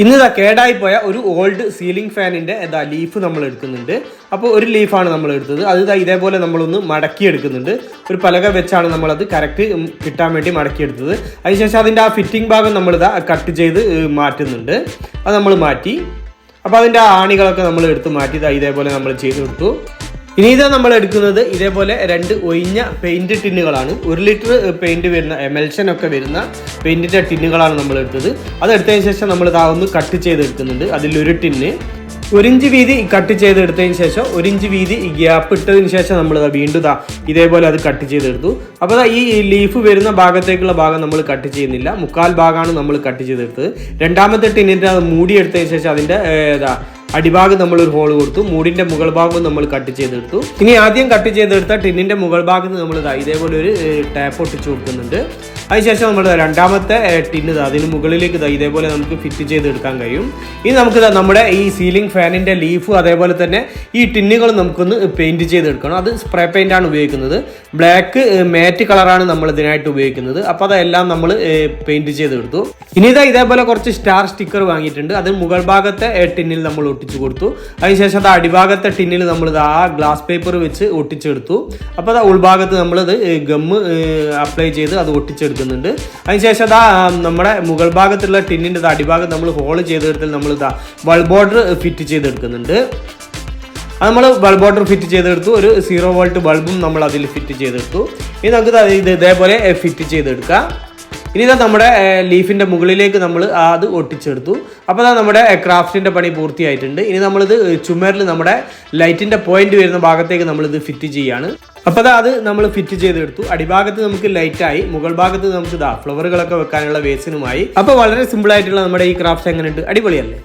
ഇന്ന് ഇതാ പോയ ഒരു ഓൾഡ് സീലിംഗ് ഫാനിന്റെ ഇതാ ലീഫ് നമ്മൾ എടുക്കുന്നുണ്ട് അപ്പോൾ ഒരു ലീഫാണ് നമ്മൾ എടുത്തത് അത് ഇതാ ഇതേപോലെ നമ്മളൊന്ന് മടക്കി എടുക്കുന്നുണ്ട് ഒരു പലക വെച്ചാണ് നമ്മളത് കറക്റ്റ് കിട്ടാൻ വേണ്ടി മടക്കി എടുത്തത് അതിനുശേഷം അതിന്റെ ആ ഫിറ്റിംഗ് ഭാഗം നമ്മൾ ഇതാ കട്ട് ചെയ്ത് മാറ്റുന്നുണ്ട്. അത് നമ്മൾ മാറ്റി. അപ്പോൾ അതിന്റെ ആണികളൊക്കെ നമ്മൾ എടുത്ത് മാറ്റി ഇതാ ഇതേപോലെ നമ്മൾ ചെയ്ത് കൊടുത്തു. ഇനി ഇത് നമ്മൾ എടുക്കുന്നത് ഇതേപോലെ രണ്ട് ഒഴിഞ്ഞ പെയിന്റ് ടിന്നുകളാണ്. ഒരു ലിറ്റർ പെയിന്റ് വരുന്ന എമൽഷൻ ഒക്കെ വരുന്ന പെയിന്റിന്റെ ടിന്നുകളാണ് നമ്മൾ എടുത്തത്. അത് എടുത്തതിന് ശേഷം നമ്മൾ ഇതാ ഒന്ന് കട്ട് ചെയ്ത് എടുക്കുന്നുണ്ട് അതിലൊരു ടിന്ന്. ഒരിഞ്ച് വീതി കട്ട് ചെയ്ത് എടുത്തതിന് ശേഷം ഒരിഞ്ച് വീതി ഗ്യാപ്പ് ഇട്ടതിന് ശേഷം നമ്മൾ വീണ്ടും ഇതാ ഇതേപോലെ അത് കട്ട് ചെയ്തെടുത്തു. അപ്പോൾ ഈ ലീഫ് വരുന്ന ഭാഗത്തേക്കുള്ള ഭാഗം നമ്മൾ കട്ട് ചെയ്യുന്നില്ല. മുക്കാൽ ഭാഗമാണ് നമ്മൾ കട്ട് ചെയ്തെടുത്തത്. രണ്ടാമത്തെ ടിന്നിന്റെ അത് മൂടിയെടുത്തതിന് ശേഷം അതിന്റെ ഏതാ അടിഭാഗം നമ്മൾ ഒരു ഹോൾ കൊടുത്തു മൂടിന്റെ മുകൾ ഭാഗവും നമ്മൾ കട്ട് ചെയ്തെടുത്തു. ഇനി ആദ്യം കട്ട് ചെയ്തെടുത്ത ടിന്നിന്റെ മുകൾ ഭാഗത്ത് നമ്മൾ ഇതാ ഇതേപോലെ ഒരു ടാപ്പ് ഒട്ടിച്ചു കൊടുക്കുന്നുണ്ട്. അതിനുശേഷം നമ്മൾ രണ്ടാമത്തെ ടിന്ന് അതിന് മുകളിലേക്ക് ഇതാ ഇതേപോലെ നമുക്ക് ഫിറ്റ് ചെയ്ത് എടുക്കാൻ കഴിയും. ഇനി നമുക്ക് നമ്മുടെ ഈ സീലിംഗ് ഫാനിന്റെ ലീഫും അതേപോലെ തന്നെ ഈ ടിന്നുകൾ നമുക്കൊന്ന് പെയിന്റ് ചെയ്തെടുക്കണം. അത് സ്പ്രേ പെയിന്റ് ആണ് ഉപയോഗിക്കുന്നത്. ബ്ലാക്ക് മാറ്റ് കളറാണ് നമ്മൾ ഇതിനായിട്ട് ഉപയോഗിക്കുന്നത്. അപ്പോൾ അതെല്ലാം നമ്മൾ പെയിന്റ് ചെയ്തെടുത്തു. ഇനി ഇതാ ഇതേപോലെ കുറച്ച് സ്റ്റാർ സ്റ്റിക്കർ വാങ്ങിയിട്ടുണ്ട്. അത് മുകൾ ഭാഗത്തെ ടിന്നിൽ നമ്മൾ ഒട്ടിച്ചു കൊടുത്തു. അതിനുശേഷം അത് അടിഭാഗത്തെ ടിന്നിൽ നമ്മൾ ആ ഗ്ലാസ് പേപ്പർ വെച്ച് ഒട്ടിച്ചെടുത്തു. അപ്പോൾ അത് ഉൾഭാഗത്ത് നമ്മളത് ഗമ്മ് അപ്ലൈ ചെയ്ത് അത് ഒട്ടിച്ചെടുക്കുന്നുണ്ട് അതിനുശേഷം അതാ നമ്മുടെ മുകൾ ഭാഗത്തുള്ള ടിന്നിന്റെ അടിഭാഗം നമ്മൾ ഹോൾ ചെയ്തെടുത്തിൽ നമ്മൾ ഇതാ ബൾബ് ബോർഡർ ഫിറ്റ് ചെയ്തെടുക്കുന്നുണ്ട്. അത് നമ്മൾ ബൾബ് ബോർഡർ ഫിറ്റ് ചെയ്തെടുത്തു. ഒരു സീറോ വോൾട്ട് ബൾബും നമ്മൾ അതിൽ ഫിറ്റ് ചെയ്തെടുത്തു. ഇനി നമുക്ക് ഇത് ഇതേപോലെ ഫിറ്റ് ചെയ്തെടുക്കാം. ഇനി ഇതാ നമ്മുടെ ലീഫിന്റെ മുകളിലേക്ക് നമ്മൾ അത് ഒട്ടിച്ചെടുത്തു. അപ്പോൾ അതാ നമ്മുടെ ക്രാഫ്റ്റിന്റെ പണി പൂർത്തിയായിട്ടുണ്ട്. ഇനി നമ്മളിത് ചുമരിൽ നമ്മുടെ ലൈറ്റിന്റെ പോയിന്റ് വരുന്ന ഭാഗത്തേക്ക് നമ്മളിത് ഫിറ്റ് ചെയ്യുകയാണ് അപ്പോൾ അതാ അത് നമ്മൾ ഫിറ്റ് ചെയ്തെടുത്തു. അടിഭാഗത്ത് നമുക്ക് ലൈറ്റായി മുകൾ ഭാഗത്ത് നമുക്ക് ഇതാ ഫ്ലവറുകളൊക്കെ വെക്കാനുള്ള വേസിനുമായി അപ്പോൾ വളരെ സിമ്പിൾ ആയിട്ടുള്ള നമ്മുടെ ഈ ക്രാഫ്റ്റ് എങ്ങനെയുണ്ട്? അടിപൊളിയല്ലേ?